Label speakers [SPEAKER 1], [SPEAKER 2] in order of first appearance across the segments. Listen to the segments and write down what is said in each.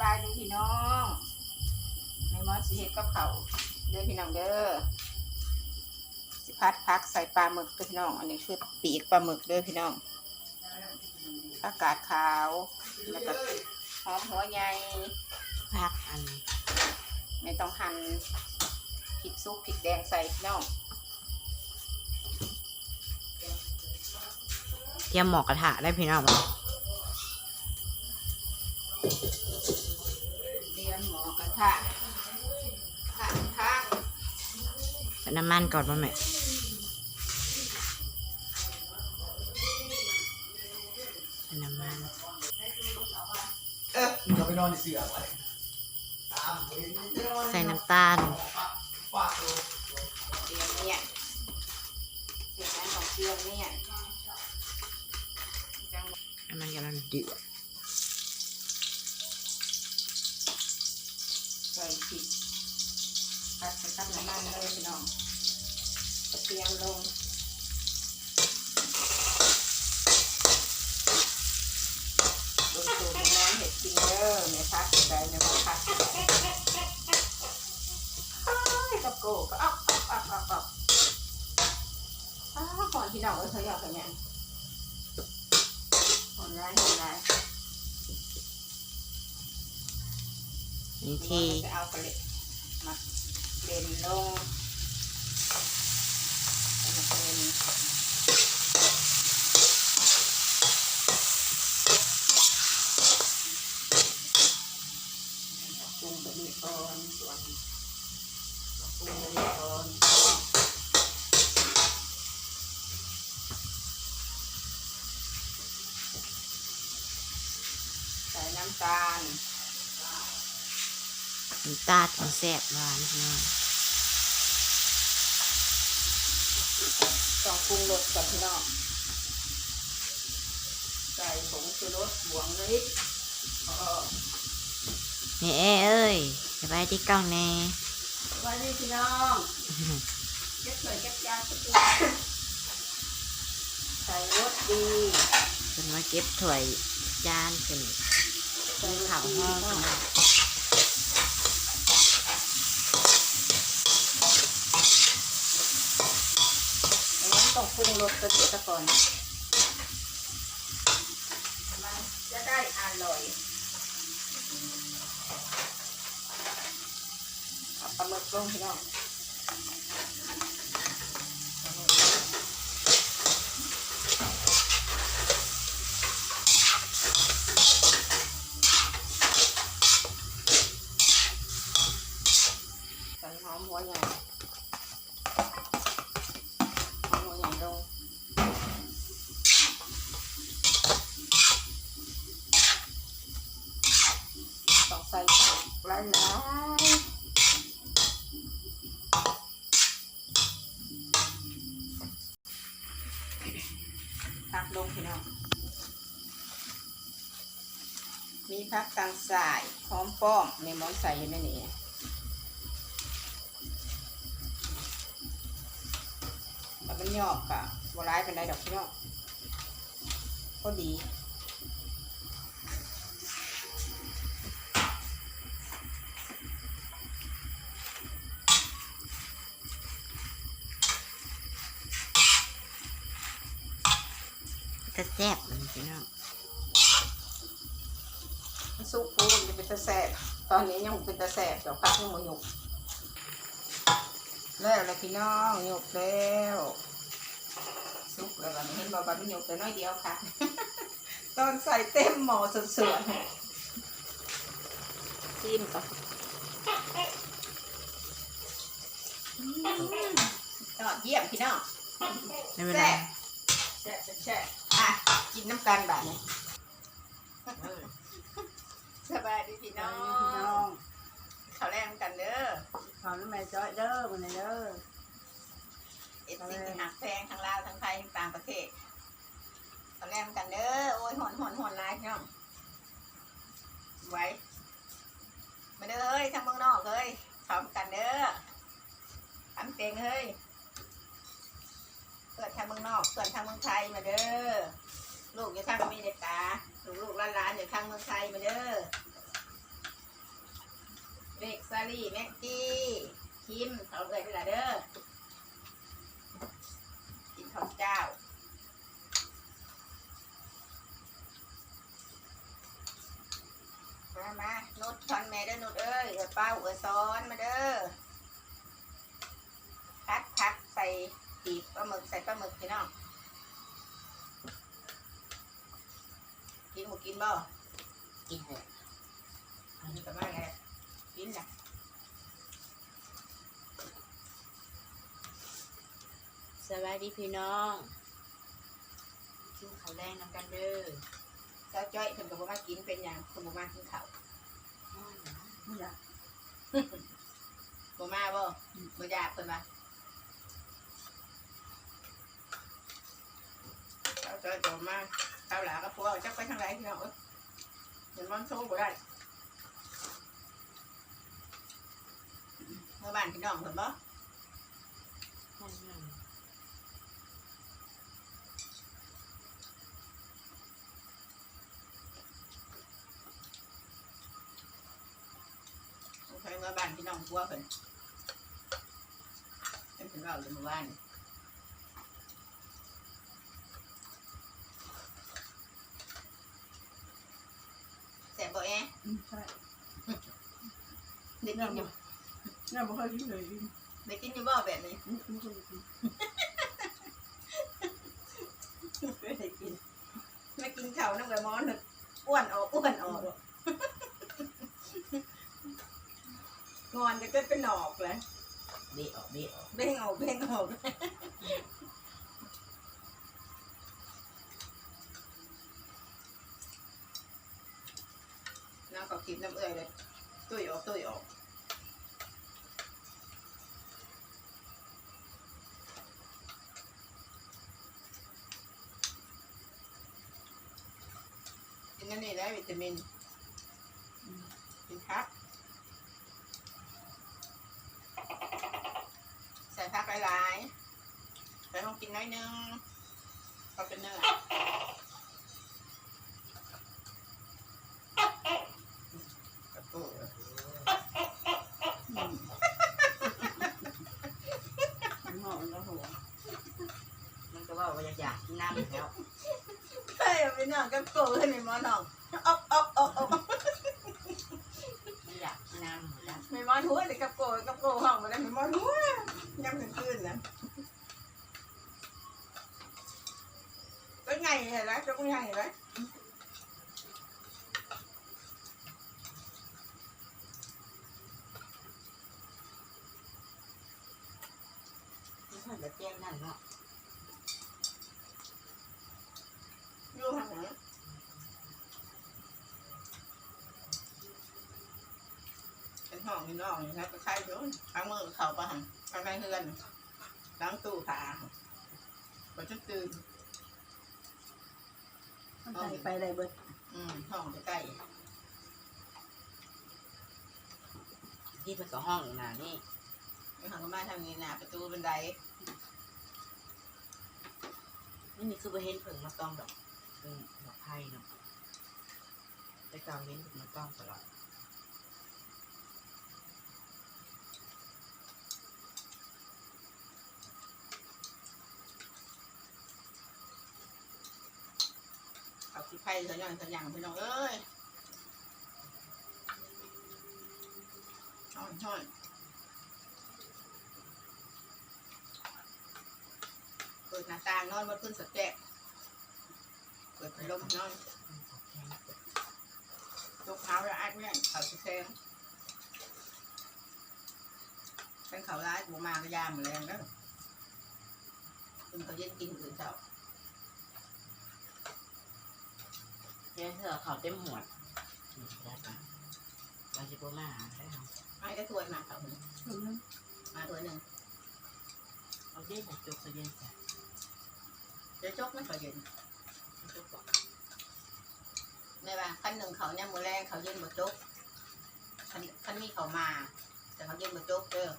[SPEAKER 1] บายดีพี่น้องในมอสสิเฮ็ดกับเขาวเด้อพี่น้องเด้อสิพัดพักใส่ปลาหมึกเด้อพี่น้อง อันนี้คือปีกปลาหมึกเด้อพี่น้องอากาศขาวแล้วก็หอมหัวใหญ่
[SPEAKER 2] พักอัน
[SPEAKER 1] ไม่ต้องหั่นพริกซุปพริกแดงใส่พี่น้อง
[SPEAKER 2] เตรียมหมอกกระทะได้พี่น้อง
[SPEAKER 1] น้ำ
[SPEAKER 2] มันก่อนมาแม่ใส่น้ำมัน
[SPEAKER 3] เอ๊ะเราไปนอนใสือไว้ตามเห็น
[SPEAKER 2] ใส่น้ำตาล
[SPEAKER 1] เรียมเนี่ยเตรียมของเตรียมเนี่ยจัง
[SPEAKER 2] น้ำมันกำลังเดือด
[SPEAKER 1] ใส่พริกผัดใส่กับน้ำมันเลยพี่น้องกระเทียมลง ลงสูตรน้องเห็ดกินเด้อในพักใดในวันพักใดอ้กับโกก็อ๊อกอ๊อกอ๊อกอ๊อกอ๊อกอ้าหอนพี่น้องเอ้ยเขาอยากกันยังหอนร้ายหอนร้าย
[SPEAKER 2] นี่
[SPEAKER 1] ที
[SPEAKER 2] ที่
[SPEAKER 1] จะเอากระเล็ดมาเด่นลง น้ำตาล
[SPEAKER 2] น้ำตาลถึงแซ่บหวานพี่น้อง
[SPEAKER 1] ต้องปรุงรสกับพี่น้องใส่ผงชูรสบวงนิดเออ
[SPEAKER 2] นี่เอ้เอ้ยสบายที่กล้องแน่
[SPEAKER 1] ไว้นี่พี่น้องเก็บสวยเก็บยาเก็บตัวใส่รสดี
[SPEAKER 2] เป็นว่าเก็บถ้วยจานขึ้น
[SPEAKER 1] ใส่
[SPEAKER 2] ข้าว
[SPEAKER 1] ดี
[SPEAKER 2] ห้อง
[SPEAKER 1] ก็
[SPEAKER 2] พี่น้อง
[SPEAKER 1] งั้นต้องปรุงรสกระเทียมก่อนมันจะได้อร่อยปลาหมึกลงพี่น้อง ต้องใส่ผักหลายๆผักลงพี่น้อง มีผักต่างสายหอมป้อมในหมอนใส่อยู่ในนี้แล้วมันยอกกะบัวร้ายเป็นไรดอกพี่น้องก็ดี
[SPEAKER 2] ซ่บมันพี่น้อง
[SPEAKER 1] สุกพูนจะเป็นตะแสบตอนนี้ยังเป็นตะแสบดอกพักยังมาหยุกแล้วแล้วพี่น้องหยุกแล้วสุกแล้ววันนี้เห็นบอกว่ามันหยุกแต่น้อยเดียวค่ะ ตอนใส่เต็มหม้อสดๆจิ้มก่อนอืมยอดเยี่ยมพี่น้อง
[SPEAKER 2] ในเว
[SPEAKER 1] แซ่
[SPEAKER 2] ลา
[SPEAKER 1] บแซ่บแซ่บอะ กินน้ำกันแบบนี้สบายดีพี่น้อ
[SPEAKER 4] พี่น้องง
[SPEAKER 1] เขาวแรงกันเด้อ
[SPEAKER 4] ขอน้ำแม่จ้อยเด้อมันเด้อ
[SPEAKER 1] เอ็ดสิ่งหักแพงทั้งลาวทั้งไทยทั้งต่างประเทศเขาวแรงกันเด้อโอ้ยหอนหอนหอนร้ายพี่น้องไว้มาเด้อเฮ้ยทางเมืองนอกเฮ้ยพร้อมกันเด้อทำเต็งเฮ้ย เกิดทางเมืองนอกเกิดทางเมืองไทยมาเด้อลูกอยู่ทางอเมริกาลูกลูกหลานๆอยู่ทางเมืองไทยมาเด้อเบคซอรี่แม็กกี้คิมเขาเลยไปละเด้อกินข้าวเจ้ามามานุดทอนแม่เด้อนุดเอ้ยเออเป้าเออซ้อนมาเด้อพัดพักใส่ ปีกปลาหมึกใส่ปลาหมึกพี่น้องกินหมูกินบ่
[SPEAKER 2] กินเถอะ
[SPEAKER 1] อันนี้ก็มาแล้วกินจ้ะ
[SPEAKER 2] สวัสดีพี่น้องกินข้าวแรงน้ำกันเด้อ
[SPEAKER 1] เจ้าจ้อยเพิ่นก็บ่มากินเป็นหยังเพิ่นบ่มากินข้าว
[SPEAKER 4] ไม่อยาก
[SPEAKER 1] บ่มาบ่บ่อยากเพิ่นว่า จ้าจ้อยมาเจ้าหลาก็พวกจักไปทางไหนพี่น้องเอ้ยเห็นมันโชว์บ่ได้เมื่อบ้านพี่น้องเห็นบ่ เคยมาบ้านพี่น้องพัวเพิ่นเป็นเพิ่นเราอยู่เมื่อวานแสบบ่แอะ
[SPEAKER 4] อืม ใช่
[SPEAKER 1] เด็กกินอยู่
[SPEAKER 4] นี่ยไม่เคยกินเลยกิน
[SPEAKER 1] เด็กกินอยู่บ่แบบนี้
[SPEAKER 4] อืมไม่เคยกิน
[SPEAKER 1] ไม่ได้กินไม่กินข้าวน้ำกระมอนน่ะอ้วนออกอ้วนออกงอนจะก็เป็นหนอกเลย
[SPEAKER 2] เบี้ออกเบี้ออก
[SPEAKER 1] เบ่งออกเบ่งออก กินน้ำเอื่อยเลยตุ้ยออกตุ้ยออกกินนั่นนี่ได้วิตามินกินพักใส่ผักหลายๆใส่ลงกินน้อยนึงก็เป็นเนื้อ กระปุก
[SPEAKER 4] อืมมันหอมแล้วหัว
[SPEAKER 2] มันก็ว่าว่าอยากกินน้ำแล้ว
[SPEAKER 1] เฮ้ยเอาไปนอนกระปุกเลยในหมอนอกอ๊อกอ๊อกอ๊อกอ๊อก
[SPEAKER 2] ไม่อยากกินน้ำหมดแล้ว
[SPEAKER 1] ไม่มอนหัวเลยกระปุกกระปุกห้องมาได้ไม่มอนหัวยำถึงคืนนะก็ไงเห็นไหมก็ไงเห็นไหม
[SPEAKER 2] ไม่ค่อยจะเตี้ยนนั่นเนาะ
[SPEAKER 1] อยู่ห่างไหน เป็นห้องเป็นน้องนี่นะก็ใช่อยู่ทั้งมือเข่าปะหันทั้งในเฮือนล้างตู้ขาก็จะตื่น
[SPEAKER 4] มันใส่ไปได้เบิด
[SPEAKER 1] อืมห้องใกล้
[SPEAKER 2] ที่เป็นกับห้องน่ะนี่
[SPEAKER 1] ๆไม่ห้องก็มาทางนี้นะประตูบันได
[SPEAKER 2] นี่นี่คือไปเห็นเพิ่งมาต้องดอกเป็นดอกไผ่เนาะไปกาวเห็นเพิ่งมาต้องตลอด
[SPEAKER 1] สิไข่เขาอย่างเขาอย่างพี่น้องเอ้ยช่อนช่อนเปิดหน้าต่างนอนบนพื้นสแตกเปิดพัดลมนอนยกเท้าแล้วอัดเนี่ยเขาสิแซงเป็นเขาร้ายบวมาก็ยามเหมือนแรงแล้วคุณเขาเย็นกินอื่นเจ้า
[SPEAKER 2] เดี๋ยวเธอเขาเต็มหัวดอืมได้ปะเราจะโปมาหาได้เอา
[SPEAKER 1] ไอ้ก็ถวยมาเขาหนึ่ง
[SPEAKER 4] อืม
[SPEAKER 1] มาถวยหนึ่ง
[SPEAKER 2] เอาเย็นใส่จุกใส่เย็นใส่
[SPEAKER 1] เดี๋ยวจกไม่ค่อยเย็น
[SPEAKER 2] จุกก่อน
[SPEAKER 1] ไม่ว่าขั้นหนึ่งเขาเนี่ยมือแรงเขาเย็นบดจกขั้นขั้นนี้เขามา แต่เขาเย็นบดจกเด้อ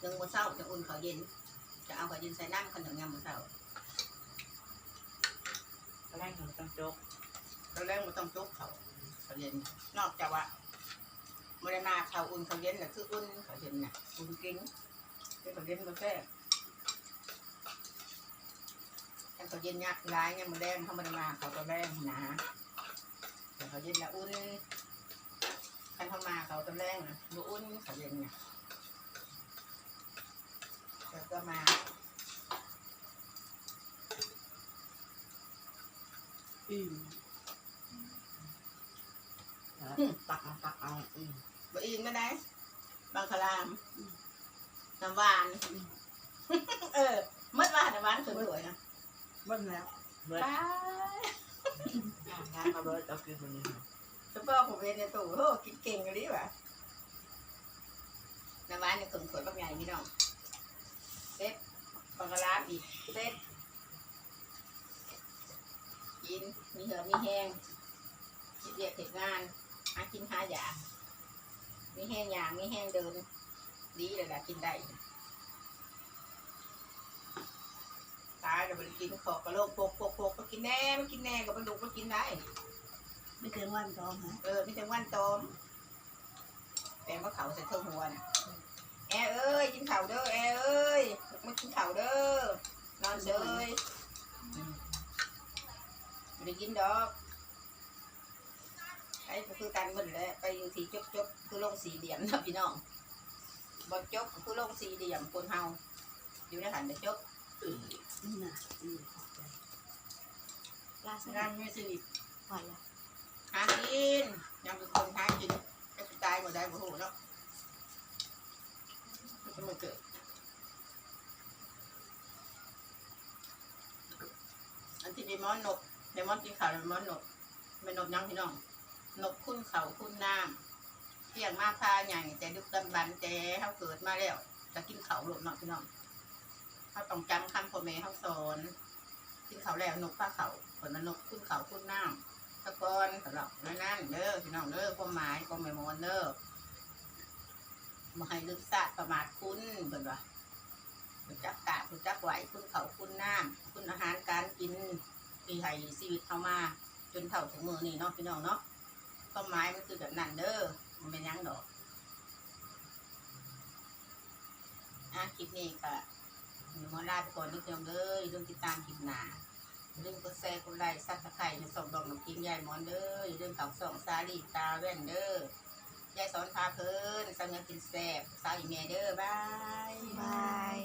[SPEAKER 1] หนึ่งมือเศร้าจะอุ่นเขาเย็น จะเอาเขาเย็นใส่น้ำขั้นหนึ่งยามมือเศร้า
[SPEAKER 2] ก็แรกของต้องจุก
[SPEAKER 1] ตอนแรกมันต้องจกเขาเขาเย็นนอกจากว่าไม่ได้มาเขาอุ่นเขาเย็นน่คืออุ่นเขาเย็นน่ะอุ่นกินเป็นเขาเย็นมาแค่ถ้าเขาเย็นยักร้ายเนี่ยมันแดงเขาม่ได้มาเขาก็แรงนะแต่เขาเย็นละอุ่นถ้าเขามาเขาก็แรงนะบ่อุ่นเขาเย็นเนี่ยแล้วก็มา
[SPEAKER 4] อืม
[SPEAKER 2] ตักเอาตักเอาอืม
[SPEAKER 1] บอินไม่ได้บางคลามน้ำหวาน เออมดว่าน้ำหวานสวยๆนะ
[SPEAKER 4] เบิ้แล้ว
[SPEAKER 2] เบิร์ด
[SPEAKER 1] ป้า
[SPEAKER 2] ทานมาเบิร์ดเอากินคนนี้
[SPEAKER 1] สปอร์ผมเรียนในตู้โอ้กินเก่งกันดิว่ะน้ำหวานเนี่ยสวยๆบางใหญ่พี่น้องเซ็ตบางคลามอีกเซ็ตกินมีเหือมีแห้งคิดเรียกเห็ดงาน หากินหาอยากมีแห้งอย่างมีแห้งเดิน ดีเลยล่ะกินได้ตายเดี๋ยวมันกินขอกระโหลกโปกโปกโปกก็กินแน่มันกินแน่กับมันดุก็กินได้
[SPEAKER 4] ไม่เกินวันตองฮะ
[SPEAKER 1] เออไม่ใช่วันตอมแต่ว่าเขาใส่เท่าหัวน่ะแอเอ้ยกินข้าวเด้อแอเอ้ยมากินข้าวเด้อนอนเฉยอืมไม่ได้กินดอกไอ้ ก็คือการมึนแหละไปอยู่ที่จบจบคือลงสี่เหลี่ยมนะพี่น้องบอจบก็คือลงสี่เหลี่ยมคนเฮาอยู่ในหันแต่จบ
[SPEAKER 2] อืม
[SPEAKER 4] อืมน่ะอืม
[SPEAKER 2] ลาส
[SPEAKER 1] งานไม่สิ
[SPEAKER 2] หอยละ
[SPEAKER 1] หากินยังเป็นคนหากินจะตายหมดได้หมดหูเนาะมันจะมาเกิดอันที่เดมอนนกเดมอนกินขาวเดมอนนกเป็นนกยังพี่น้อง นกคุ้นเขาคุ้นน้ำเที่ยงมาพาใหญ่แต่ดึกดำบันแต่เขาเกิดมาแล้วจะกินเขาหลบเนาะพี่น้องเขาต้องจำคำพ่อแม่เขาสอนกินเขาแล้วนกพาเขาผลมันนกคุ้นเขาคุ้นน้ำตะกอนสำหรับนั่นนั่นเด้อพี่น้องเด้อความหมายความหมายมอนเด้อมาให้ลึกซะประมาทคุณเพิ่นว่าคุณจักกะคุณจักไหวคุณเขาคุณน้ำคุณอาหารการกินที่ให้ชีวิตเข้ามา จนเท่าถึงมือนี่เนาะพี่น้องเนาะ ความหมายมันคือแบบนั้นเด้อมันเป็นยังดอกอะคลิปนี้ก็หมอลาไปก่อนนิดเดียวเลยเรื่องติดตามคลิปหน้าอย่าลืมกดแชร์กดไลค์ซับสไครต์ในส่งดอกน้ำกินยายหมอนเด้ออย่าลืมเขาส่องซาลีตาแว่นเด้อยายสอนพาเพลินสังเงินกินแซ่บสาวอีเมเด้อบาย
[SPEAKER 2] บาย